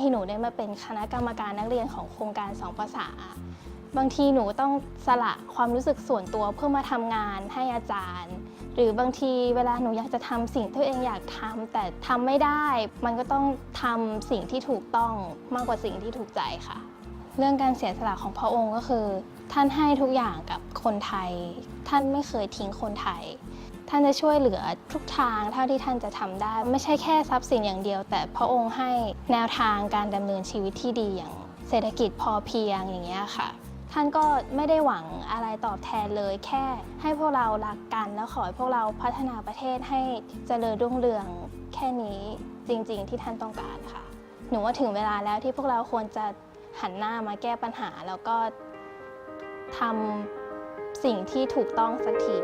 ที่หนูได้มาเป็นคณะกรรมการนักเรียนของโครงการสองภาษา บางทีหนูต้องสละความรู้สึกส่วนตัวเพื่อมาทำงานให้อาจารย์ หรือบางทีเวลาหนูอยากจะทำสิ่งที่ตัวเองอยากทำแต่ทำไม่ได้ มันก็ต้องทำสิ่งที่ถูกต้องมากกว่าสิ่งที่ถูกใจค่ะ เรื่องการเสียสละของพระองค์ก็คือ ท่านให้ทุกอย่างกับ คนไทย ท่านไม่เคยทิ้งคนไทย ท่านจะช่วยเหลือทุกทางเท่าที่ท่านจะทำได้ ไม่ใช่แค่ทรัพย์สินอย่างเดียว แต่พระองค์ให้แนวทางการดำเนินชีวิตที่ดีอย่างเศรษฐกิจพอเพียงอย่างเงี้ยค่ะ ท่านก็ไม่ได้หวังอะไรตอบแทนเลย แค่ให้พวกเรารักกัน แล้วขอให้พวกเราพัฒนาประเทศให้เจริญรุ่งเรืองแค่นี้จริงๆ ที่ท่านต้องการค่ะ หนูว่าถึงเวลาแล้วที่พวกเราควรจะหันหน้ามาแก้ปัญหาแล้วก็ทำ สิ่งที่ถูกต้องสักที